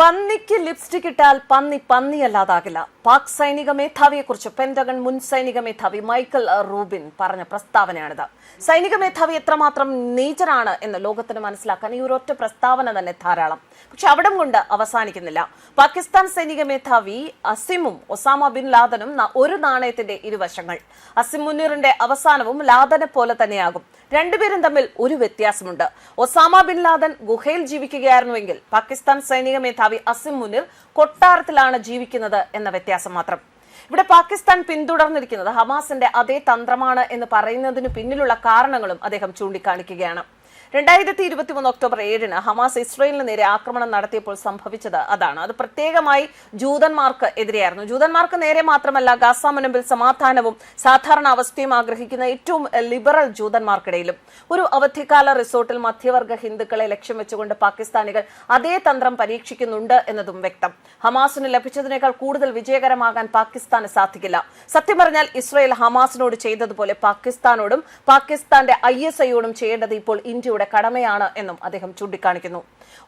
പന്നിക്ക് lipstick ഇട്ടാൽ പന്നി പന്നിയല്ലാതാകില്ല. പാക് സൈനിക മേധാവിയെക്കുറിച്ച് പെന്റഗൺ മുൻ സൈനിക മേധാവി മൈക്കൽ റൂബിൻ പറഞ്ഞ പ്രസ്താവനയാണിത്. സൈനിക മേധാവി എത്രമാത്രം നീചനാണ് എന്ന് ലോകത്തിന് മനസ്സിലാക്കാൻ ഈ ഒരൊറ്റ പ്രസ്താവന തന്നെ ധാരാളം. പക്ഷെ അവിടം കൊണ്ട് അവസാനിക്കുന്നില്ല. പാകിസ്ഥാൻ സൈനിക മേധാവി അസിമും ഒസാമ ബിൻ ലാദനും ഒരു നാണയത്തിന്റെ ഇരുവശങ്ങൾ. അസിം മുനീറിന്റെ അവസാനവും ലാദനെ പോലെ തന്നെയാകും. രണ്ടുപേരും തമ്മിൽ ഒരു വ്യത്യാസമുണ്ട്. ഒസാമ ബിൻ ലാദൻ ഗുഹയിൽ ജീവിക്കുകയായിരുന്നുവെങ്കിൽ പാകിസ്ഥാൻ സൈനിക മേധാവി അസിം മുനിർ കൊട്ടാരത്തിലാണ് ജീവിക്കുന്നത് എന്ന വ്യത്യാസം മാത്രം. ഇവിടെ പാകിസ്ഥാൻ പിന്തുടർന്നിരിക്കുന്നത് ഹമാസിന്റെ അതേ തന്ത്രമാണ് എന്ന് പറയുന്നതിന് പിന്നിലുള്ള കാരണങ്ങളും അദ്ദേഹം ചൂണ്ടിക്കാണിക്കുകയാണ്. രണ്ടായിരത്തി ഇരുപത്തി മൂന്ന് ഒക്ടോബർ ഏഴിന് ഹമാസ് ഇസ്രയേലിന് നേരെ ആക്രമണം നടത്തിയപ്പോൾ സംഭവിച്ചത് അതാണ്. അത് പ്രത്യേകമായി ജൂതന്മാർക്ക് എതിരെയായിരുന്നു. ജൂതന്മാർക്ക് നേരെ മാത്രമല്ല ഗാസ മുനമ്പിൽ സമാധാനവും സാധാരണ അവസ്ഥയും ആഗ്രഹിക്കുന്ന ഏറ്റവും ലിബറൽ ജൂതന്മാർക്കിടയിലും. ഒരു അവധിക്കാല റിസോർട്ടിൽ മധ്യവർഗ ഹിന്ദുക്കളെ ലക്ഷ്യം വെച്ചുകൊണ്ട് പാകിസ്ഥാനികൾ അതേ തന്ത്രം പരീക്ഷിക്കുന്നുണ്ട് എന്നതും വ്യക്തം. ഹമാസിന് ലഭിച്ചതിനേക്കാൾ കൂടുതൽ വിജയകരമാകാൻ പാകിസ്ഥാന് സാധിക്കില്ല. സത്യം പറഞ്ഞാൽ ഇസ്രയേൽ ഹമാസിനോട് ചെയ്തതുപോലെ പാകിസ്ഥാനോടും പാകിസ്ഥാന്റെ ഐ എസ് ഐയോടും ചെയ്യേണ്ടത് ഇപ്പോൾ ഇന്ത്യയുടെ കടമയാണ് എന്നും അദ്ദേഹം ചൂണ്ടിക്കാണിക്കുന്നു.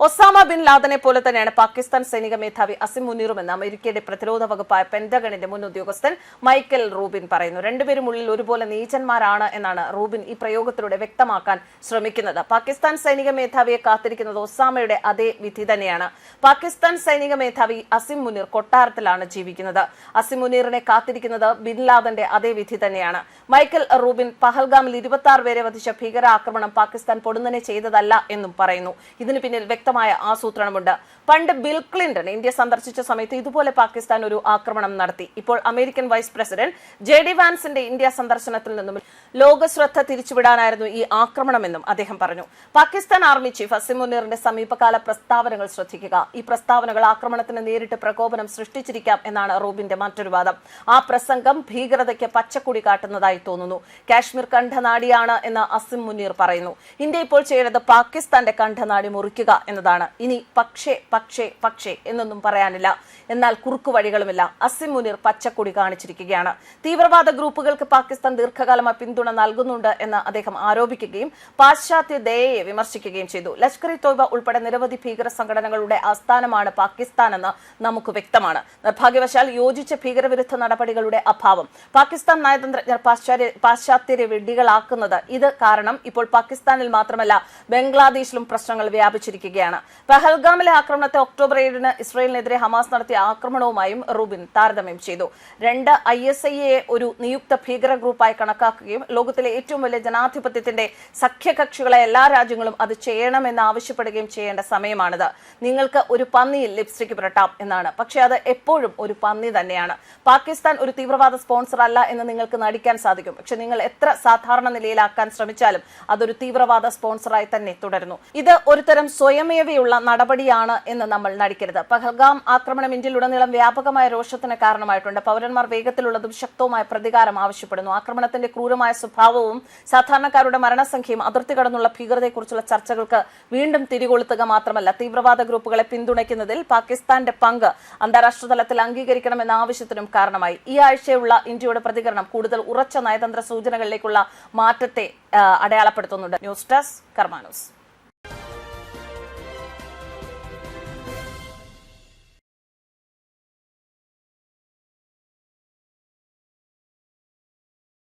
ഒസാമ ബിൻ ലാദനെ പോലെ തന്നെയാണ് പാകിസ്ഥാൻ സൈനിക മേധാവി അസിം മുനീറും എന്ന് അമേരിക്കയുടെ പ്രതിരോധ വകുപ്പായ പെന്റഗണിന്റെ മുൻ ഉദ്യോഗസ്ഥൻ മൈക്കൽ റൂബിൻ പറയുന്നു. രണ്ടുപേരും ഉള്ളിൽ ഒരുപോലെ നീചന്മാരാണ് എന്നാണ് റൂബിൻ ഈ പ്രയോഗത്തിലൂടെ വ്യക്തമാക്കാൻ ശ്രമിക്കുന്നത്. പാകിസ്ഥാൻ സൈനിക മേധാവിയെ കാത്തിരിക്കുന്നത് ഒസാമയുടെ അതേ വിധി തന്നെയാണ്. പാകിസ്ഥാൻ സൈനിക മേധാവി അസിം മുനീർ കൊട്ടാരത്തിലാണ് ജീവിക്കുന്നത്. അസിം മുനീറിനെ കാത്തിരിക്കുന്നത് ബിൻ ലാദന്റെ അതേ വിധി തന്നെയാണ്. മൈക്കൽ റൂബിൻ പഹൽഗാമിൽ ഇരുപത്തി ആറ് പേരെ വധിച്ച ഭീകരാക്രമണം പാകിസ്ഥാൻ പൊടുന്നനെ ചെയ്തതല്ല എന്നും പറയുന്നു. ഇതിന് പിന്നിൽ വ്യക്തമായ ആസൂത്രണമുണ്ട്. പണ്ട് ബിൽ ക്ലിന്റൺ ഇന്ത്യ സന്ദർശിച്ച സമയത്ത് ഇതുപോലെ പാകിസ്ഥാൻ ഒരു ആക്രമണം നടത്തി. ഇപ്പോൾ American vice president J D വാൻസിന്റെ India സന്ദർശനത്തിൽ നിന്നും ലോക ശ്രദ്ധ തിരിച്ചുവിടാനായിരുന്നു ഈ ആക്രമണമെന്നും അദ്ദേഹം പറഞ്ഞു. പാകിസ്ഥാൻ ആർമി ചീഫ് അസിം മുനീറിന്റെ സമീപകാല പ്രസ്താവനകൾ ശ്രദ്ധിക്കുക. ഈ പ്രസ്താവനകൾ ആക്രമണത്തിന് നേരിട്ട് പ്രകോപനം സൃഷ്ടിച്ചിരിക്കാം എന്നാണ് റൂബിന്റെ മറ്റൊരു വാദം. ആ പ്രസംഗം ഭീകരതയ്ക്ക് പച്ചക്കുടി കാട്ടുന്നതായി തോന്നുന്നു. കാശ്മീർ കണ്ഠനാടിയാണ് എന്ന് അസിം മുനീർ പറയുന്നു. ഇന്ത്യ ഇപ്പോൾ ചെയ്യേണ്ടത് പാകിസ്ഥാന്റെ കണ്ഠനാടി മുറിക്കുക എന്നതാണ്. ഇനി പക്ഷേ പക്ഷേ പക്ഷേ എന്നൊന്നും പറയാനില്ല. എന്നാൽ കുറുക്കു വഴികളുമില്ല. അസിം മുനീർ പച്ചക്കുടി കാണിച്ചിരിക്കുകയാണ്. തീവ്രവാദ ഗ്രൂപ്പുകൾക്ക് പാകിസ്ഥാൻ ദീർഘകാലമായി പിന്തുണ നൽകുന്നുണ്ട് എന്ന് അദ്ദേഹം ആരോപിക്കുകയും പാശ്ചാത്യ ദയയെ വിമർശിക്കുകയും ചെയ്തു. ലഷ്കർ ഇ തോയ്ബ ഉൾപ്പെടെ നിരവധി ഭീകര സംഘടനകളുടെ ആസ്ഥാനമാണ് പാകിസ്ഥാനെന്ന് നമുക്ക് വ്യക്തമാണ്. നിർഭാഗ്യവശാൽ യോജിച്ച ഭീകരവിരുദ്ധ നടപടികളുടെ അഭാവം പാകിസ്ഥാൻ നയതന്ത്രജ്ഞർ പാശ്ചാത്യ പാശ്ചാത്യരെ വെടികളാക്കുന്നത് ഇത് കാരണം ഇപ്പോൾ പാകിസ്ഥാനിൽ മാത്രമല്ല ബംഗ്ലാദേശിലും പ്രശ്നങ്ങൾ വ്യാപിച്ചിരിക്കുകയാണ്. പഹൽഗാമിലെ ആക്രമണത്തെ ഒക്ടോബർ ഏഴിന് ഇസ്രയേലിനെതിരെ ഹമാസ് നടത്തിയ ആക്രമണവുമായും റൂബിൻ താരതമ്യം ചെയ്തു. രണ്ട് ഐ എസ് ഐയെ ഒരു നിയുക്ത ഭീകര ഗ്രൂപ്പായി കണക്കാക്കുകയും ലോകത്തിലെ ഏറ്റവും വലിയ ജനാധിപത്യത്തിന്റെ സഖ്യകക്ഷികളെ എല്ലാ രാജ്യങ്ങളും അത് ചെയ്യണമെന്ന് ആവശ്യപ്പെടുകയും ചെയ്യേണ്ട സമയമാണിത്. നിങ്ങൾക്ക് ഒരു പന്നിയിൽ ലിപ്സ്റ്റിക് പുരട്ടാം എന്നാണ്. പക്ഷേ അത് എപ്പോഴും ഒരു പന്നി തന്നെയാണ്. പാകിസ്ഥാൻ ഒരു തീവ്രവാദ സ്പോൺസർ അല്ല എന്ന് നിങ്ങൾക്ക് നടിക്കാൻ സാധിക്കും. പക്ഷെ നിങ്ങൾ എത്ര സാധാരണ നിലയിലാക്കാൻ ശ്രമിച്ചാലും അതൊരു തീവ്രവാദ സ്പോൺസറായി തന്നെ തുടരുന്നു. ഇത് ഒരുതരം സ്വയമേവയുള്ള നടപടിയാണ് എന്ന് നമ്മൾ നടിക്കരുത്. പഹൽഗാം ആക്രമണം ഇന്ത്യയിലുടനീളം വ്യാപകമായ രോഷത്തിന് കാരണമായിട്ടുണ്ട്. പൗരന്മാർ വേഗത്തിലുള്ളതും ശക്തവുമായ പ്രതികാരം ആവശ്യപ്പെടുന്നു. ആക്രമണത്തിന്റെ ക്രൂരമായ സ്വഭാവവും സാധാരണക്കാരുടെ മരണസംഖ്യയും അതിർത്തി കടന്നുള്ള ഭീകരതയെക്കുറിച്ചുള്ള ചർച്ചകൾക്ക് വീണ്ടും തിരികൊളുത്തുക മാത്രമല്ല തീവ്രവാദ ഗ്രൂപ്പുകളെ പിന്തുണയ്ക്കുന്നതിൽ പാകിസ്ഥാന്റെ പങ്ക് അന്താരാഷ്ട്ര തലത്തിൽ അംഗീകരിക്കണമെന്ന ആവശ്യത്തിനും കാരണമായി. ഈ ആഴ്ചയുള്ള ഇന്ത്യയുടെ പ്രതികരണം കൂടുതൽ ഉറച്ച നയതന്ത്ര സൂചനകളിലേക്കുള്ള മാറ്റത്തെ അടയാളപ്പെടുത്തുന്നുണ്ട്. News desk കർമാനൂസ്.